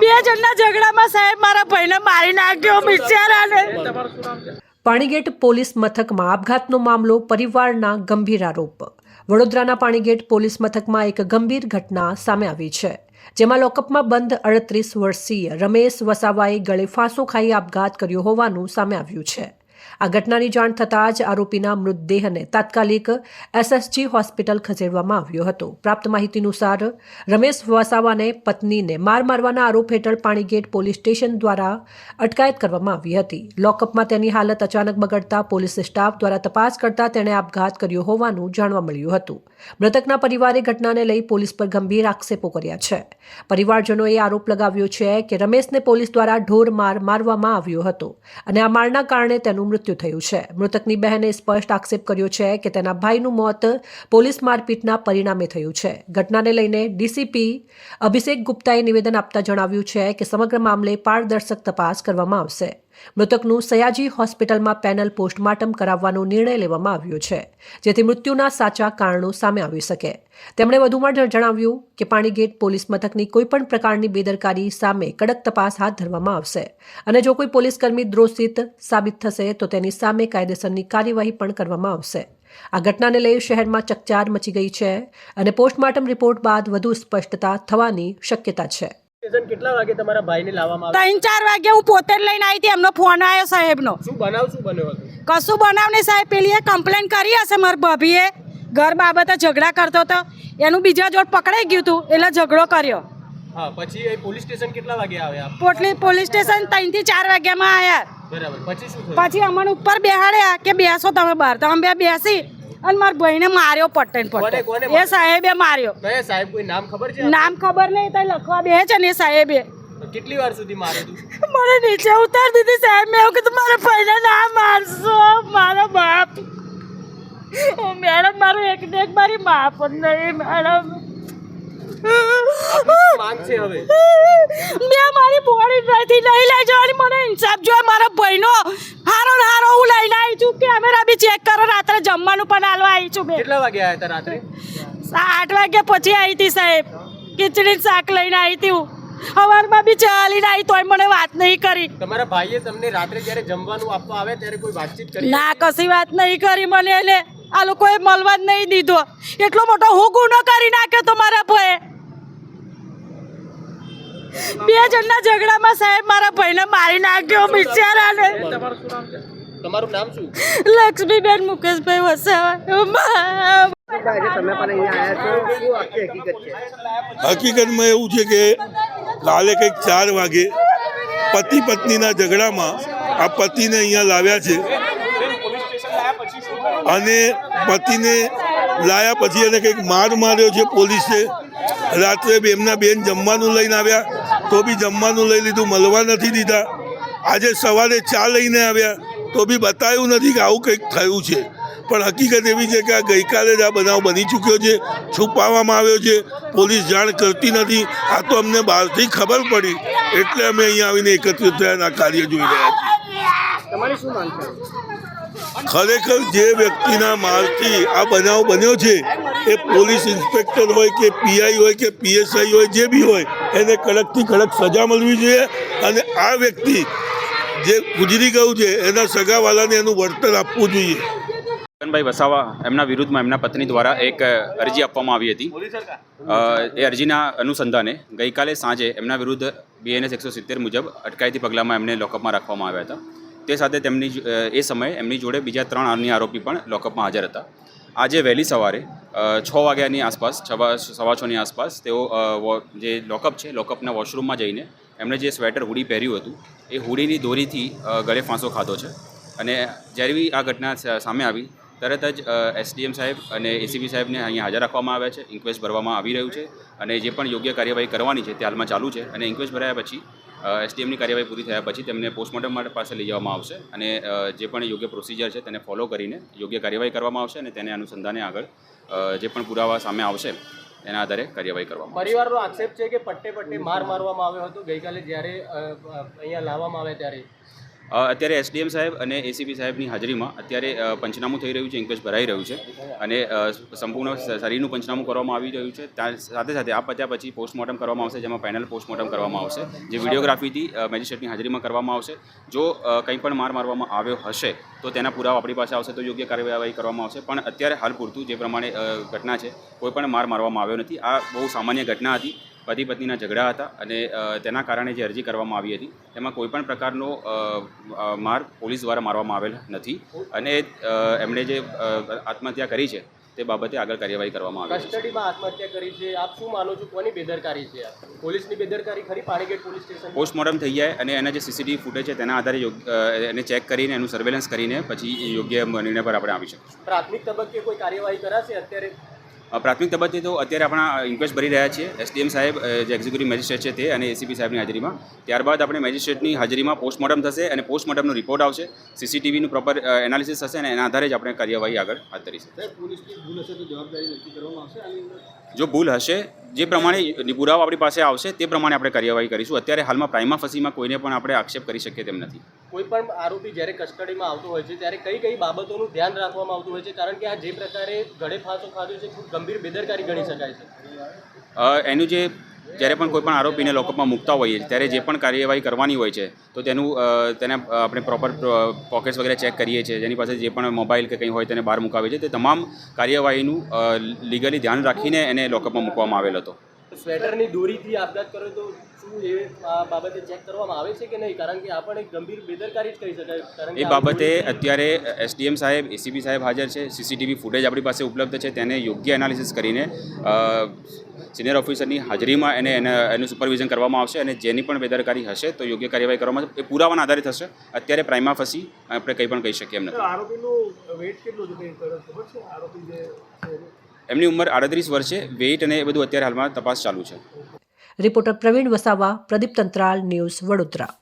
બે જણના ઝઘડામાં સાહેબ મારા ભાઈને મારી નાખ્યો બિચારાને. પાણીગેટ પોલીસ મથકમાં આપઘાતનો મામલો, પરિવારના ગંભીર આરોપ. વડોદરાના પાણીગેટ પોલીસ મથકમાં એક ગંભીર ઘટના સામે આવી છે, જેમાં લોકઅપમાં બંધ અડત્રીસ વર્ષીય રમેશ વસાવાએ ગળે ફાંસો ખાઈ આપઘાત કર્યો હોવાનું સામે આવ્યું છે. આ ઘટનાની જાણ થતાં જ આરોપીના મૃતદેહને તાત્કાલિક એસએસજી હોસ્પિટલ ખસેડવામાં આવ્યો હતો. પ્રાપ્ત માહિતી અનુસાર, રમેશ વસાવાને પત્નીને માર મારવાના આરોપ હેઠળ પાણીગેટ પોલીસ સ્ટેશન દ્વારા અટકાયત કરવામાં આવી હતી. લોકઅપમાં તેની હાલત અચાનક બગડતા પોલીસ સ્ટાફ દ્વારા તપાસ કરતા તેણે આપઘાત કર્યો હોવાનું જાણવા મળ્યું હતું. મૃતકના પરિવારે ઘટનાને લઈ પોલીસ પર ગંભીર આક્ષેપો કર્યા છે. પરિવારજનોએ આરોપ લગાવ્યો છે કે રમેશને પોલીસ દ્વારા ઢોર માર મારવામાં આવ્યો હતો અને આ મારના કારણે તેનું મૃત્યુ થયું છે. મૃતકની બહેને સ્પષ્ટ આક્ષેપ કર્યો છે કે તેના ભાઈનું મોત પોલીસ મારપીટના પરિણામે થયું છે. ઘટનાને લઈને ડીસીપી અભિષેક ગુપ્તાએ નિવેદન આપતા જણાવ્યું છે કે સમગ્ર મામલે પારદર્શક તપાસ કરવામાં આવશે. મૃતકનું સયાજી હોસ્પિટલમાં પેનલ પોસ્ટમોર્ટમ કરાવવાનો નિર્ણય લેવામાં આવ્યો છે, જેથી મૃત્યુના સાચા કારણો સામે આવી શકે. તેમણે વધુમાં જણાવ્યું કે પાણીગેટ પોલીસ મથકની કોઈપણ પ્રકારની બેદરકારી સામે કડક તપાસ હાથ ધરવામાં આવશે અને જો કોઈ પોલીસકર્મી દ્રોષિત સાબિત થશે, તો તેની સામે કાયદેસરની કાર્યવાહી પણ કરવામાં આવશે. આ ઘટનાને લઈ શહેરમાં ચકચાર મચી ગઈ છે અને પોસ્ટમોર્ટમ રિપોર્ટ બાદ વધુ સ્પષ્ટતા થવાની શક્યતા છે. સ્ટેશન કેટલા વાગે તમારા ભાઈને લાવવામાં આવ્યા ત્રણ ચાર વાગે હું પોતે જ લઈને આવી હતી એમનો ફોન આવ્યો સાહેબનો. શું બનાવ શું બન્યો હતો? કશું બનાવ નહીં સાહેબ પેલીએ કમ્પ્લેન કરી હશે મારી ભાભીએ. ઘર બાબતે ઝઘડા કરતો હતો. એનું બીજા જોડ પકડાઈ ગયું હતું એટલે ઝઘડો કર્યો. હા પછી એ પોલીસ સ્ટેશન કેટલા વાગે આવ્યા? પોટલી પોલીસ સ્ટેશન ત્રણથી ચાર વાગ્યામાં આવ્યા બરાબર પછી શું પછી અમને ઉપર બેહાડ્યા કે બેસો તમે બહાર. તો અમે બે બેસી. અને મારા ભાઈને માર્યો પટ્ટન પટ્ટન એ સાહેબે માર્યો. સાહેબ કોઈ નામ ખબર છે નામ ખબર નહીં તો લખવા બે છે ને સાહેબે. કેટલી વાર સુધી મારે તું? મને નીચે ઉતાર દીધી સાહેબ મેં એવું કીધું મારા ભાઈને ના મારશો મારો બાપ. મેડમ મારું એક ને એક મારી પણ નહીં મેડમ. મેં મારી બોડી નથી લઈ લઈ અને મને ઇન્સાફ જોઈએ મારા ભાઈનો હારો હારો હું લઈને આવી છું કેમેરા બી ચેક કરો રાત્રે જમવાનું પણ હાલવા આવી છું મેં. કેટલા વાગે આવ્યા હતા રાત્રે? આઠ વાગ્યા પછી આવી હતી સાહેબ. ખીચડી શાક લઈને આવી હતી હું. સવારમાં બી ચાલીને આવી તોય મને વાત નહીં કરી. તમારા ભાઈએ તમને રાત્રે જ્યારે જમવાનું આપવા આવે ત્યારે કોઈ વાતચીત કરી? ના કશી વાત નહીં કરી મને એટલે આ લોકોએ મળવા જ નહીં દીધો. એટલો મોટો હું ગુનો કરી નાખ્યો તો મારા ભાઈએ બે જણના ઝઘડામાં સાહેબ મારા ભાઈને મારી નાખ્યો બિચારાને. તમારું નામ છે? તમારું નામ શું? લક્ષ્મીબેન મુકેશભાઈ વસાવા. હકીકતમાં એવું છે કે કાલે કંઈક ચાર વાગે પતિ પત્નીના ઝઘડામાં આ પતિને અહીંયા લાવ્યા છે. અને પતિને લાયા પછી એને કંઈક માર માર્યો છે પોલીસે. રાત્રે બે એમના બેન જમવાનું લઈને આવ્યા. તો બી જમવાનું લઈ લીધું મળવા નથી દીધા. આજે સવારે ચા લઈને આવ્યા તો બી બતાવ્યું નથી કે આવું કંઈક થયું છે. પણ હકીકત એવી છે કે આ ગઈકાલે જ આ બનાવ બની ચૂક્યો છે છુપાવવામાં આવ્યો છે. પોલીસ જાણ કરતી નથી. આ તો અમને બહારથી ખબર પડી. એટલે અમે અહીંયા આવીને એકત્રિત થયા આ કાર્ય જોઈ રહ્યા છીએ. ખરેખર જે વ્યક્તિના મારથી આ બનાવ બન્યો છે એ પોલીસ ઇન્સ્પેક્ટર હોય કે પીઆઈ હોય કે પીએસઆઈ હોય જે બી હોય એને કડકથી કડક સજા મળવી જોઈએ અને આ વ્યક્તિ જે ગુજરી ગયું છે એના સગાવાલાને એનું વળતર આપવું જોઈએ. ગગનભાઈ વસાવા એમના વિરુદ્ધમાં એમના પત્ની દ્વારા એક અરજી આપવામાં આવી હતી. એ અરજીના અનુસંધાને ગઈકાલે સાંજે એમના વિરુદ્ધ બીએનએસ એકસો સિત્તેર મુજબ અટકાયતી પગલામાં એમને લોકઅપમાં રાખવામાં આવ્યા હતા. તે સાથે તેમની એ સમયે એમની જોડે બીજા ત્રણ અન્ય આરોપી પણ લોકઅપમાં હાજર હતા. આજે વહેલી સવારે છ વાગ્યાની આસપાસ છવા સવા છની આસપાસ તેઓ જે લોકઅપ છે, લોકઅપના વોશરૂમમાં જઈને એમણે જે સ્વેટર, હુડી પહેર્યું હતું, એ હુડીની દોરીથી ગળે ફાંસો ખાધો છે. અને જ્યારે બી આ ઘટના સામે આવી, તરત જ એસડીએમ સાહેબ અને એસીબી સાહેબને અહીંયા હાજર રાખવામાં આવ્યા છે. ઇન્ક્વેસ્ટ ભરવામાં આવી રહ્યું છે અને જે પણ યોગ્ય કાર્યવાહી કરવાની છે તે હાલમાં ચાલુ છે. અને ઇન્ક્વેસ્ટ ભરાયા પછી એસડીએમની કાર્યવાહી પૂરી થયા પછી તેમને પોસ્ટમોર્ટમ માટે પાસે લઈ જવામાં આવશે અને જે પણ યોગ્ય પ્રોસિજર છે તેને ફોલો કરીને યોગ્ય કાર્યવાહી કરવામાં આવશે અને તેને અનુસંધાને આગળ જે પણ પુરાવા સામે આવશે એના આધારે કાર્યવાહી કરવામાં પરિવારનો આક્ષેપ છે કે પટ્ટે પટ્ટે માર મારવામાં આવ્યો હતો ગઈકાલે જ્યારે અહીંયા લાવવામાં આવે ત્યારે. અત્યારે એસડીએમ સાહેબ અને એસીપી સાહેબની હાજરીમાં અત્યારે પંચનામું થઈ રહ્યું છે, ઇન્કવેસ્ટ ભરાઈ રહ્યું છે અને સંપૂર્ણ શરીરનું પંચનામું કરવામાં આવી રહ્યું છે. સાથે સાથે આ પત્યા પછી પોસ્ટમોર્ટમ કરવામાં આવશે, જેમાં પેનલ પોસ્ટમોર્ટમ કરવામાં આવશે, જે વિડીયોગ્રાફીથી મેજિસ્ટ્રેટની હાજરીમાં કરવામાં આવશે. જો કંઈ પણ માર મારવામાં આવ્યો હશે, તો તેના પુરાવા આપણી પાસે આવશે, તો યોગ્ય કાર્યવાહી કરવામાં આવશે. પણ અત્યારે હાલ પૂરતું જે પ્રમાણે ઘટના છે, કોઈ પણ માર મારવામાં આવ્યો નથી. આ બહુ સામાન્ય ઘટના હતી. પતિ પત્નીના ઝઘડા હતા અને તેના કારણે જે અરજી કરવામાં આવી હતી તેમાં કોઈ પણ પ્રકારનો માર પોલીસ દ્વારા મારવામાં આવેલ નથી અને એમણે જે આત્મહત્યા કરી છે તે બાબતે આગળ કાર્યવાહી કરવામાં આવી છે. કસ્ટડીમાં આત્મહત્યા કરી છે. આપ શું માનો છો? કોની બેદરકારી છે પોલીસની બેદરકારી ખરી પાણીગેટ પોલીસ સ્ટેશન પોસ્ટમોર્ટમ થઈ જાય અને એના જે સીસીટીવી ફૂટેજ છે તેના આધારે એને ચેક કરીને એનું સર્વેલન્સ કરીને પછી યોગ્ય નિર્ણય પર આપણે આવી શકીશું. પ્રાથમિક તબક્કે કોઈ કાર્યવાહી કરાશે? અત્યારે પ્રાથમિક તબક્કે તો અત્યારે આપણા ઇન્ક્વેસ્ટ ભરી રહ્યા છીએ એસડીએમ સાહેબ જે એક્ઝિક્યુટિવ મેજિસ્ટ્રેટ છે તે અને એસીપી સાહેબની હાજરીમાં. ત્યારબાદ આપણે મેજિસ્ટ્રેટની હાજરીમાં પોસ્ટમોર્ટમ થશે અને પોસ્ટમોર્ટમનો રિપોર્ટ આવશે. સીસીટીવીનું પ્રોપર એનાલિસિસ થશે અને એના આધારે જ આપણે કાર્યવાહી આગળ હાથ ધરીશું. જો ભૂલ હશે જે પ્રમાણે પુરાવા આપણી પાસે આવશે તે પ્રમાણે આપણે કાર્યવાહી કરીશું. અત્યારે હાલમાં પ્રાઇમા ફસીમાં કોઈને પણ આપણે આક્ષેપ કરી શકીએ તેમ નથી. કોઈ પણ આરોપી જ્યારે કસ્ટડીમાં આવતો હોય છે ત્યારે કઈ કઈ બાબતોનું ધ્યાન રાખવામાં આવતું હોય છે કારણ કે આ જે પ્રકારે ગળે ફાંસો ખાધો છે ખૂબ ગંભીર બેદરકારી ગણી શકાય છે. એનું જે જ્યારે પણ કોઈ પણ આરોપીને લોકઅપમાં મૂકતા હોઈએ ત્યારે જે પણ કાર્યવાહી કરવાની હોય છે, તો તેનું તેને આપણે પ્રોપર પોકેટ્સ વગેરે ચેક કરીએ છીએ. જેની પાસે જે પણ મોબાઈલ કે કંઈ હોય તેને બહાર મુકાવે છે. તે તમામ કાર્યવાહીનું લીગલી ધ્યાન રાખીને એને લોકઅપમાં મૂકવામાં આવેલ હતો. સ્વેટરની દોરીથી આપઘાત કર્યો તો શું એ આ બાબતે ચેક કરવામાં આવે છે કે નહીં? કારણ કે આ પણ એક ગંભીર બેદરકારી જ કહી શકાય. કારણ એ બાબતે અત્યારે એસડીએમ સાહેબ એસીબી સાહેબ હાજર છે. સીસીટીવી ફૂટેજ આપણી પાસે ઉપલબ્ધ છે. તેને યોગ્ય એનાલિસિસ કરીને સિનિયર ઓફિસરની હાજરીમાં એને એને એનું સુપરવિઝન કરવામાં આવશે અને જેની પણ બેદરકારી હશે તો યોગ્ય કાર્યવાહી કરવામાં આવશે. એ પુરાવાના આધારિત હશે અત્યારે પ્રાઇમા ફસી આપણે કંઈ પણ કહી શકીએ એમ નથી. એમની ઉંમર આડત્રીસ વર્ષ વેઇટ અને એ બધું અત્યારે હાલમાં તપાસ ચાલુ છે. Reporter Pravin Vasava, Pradeep Tantral, news Vadodara.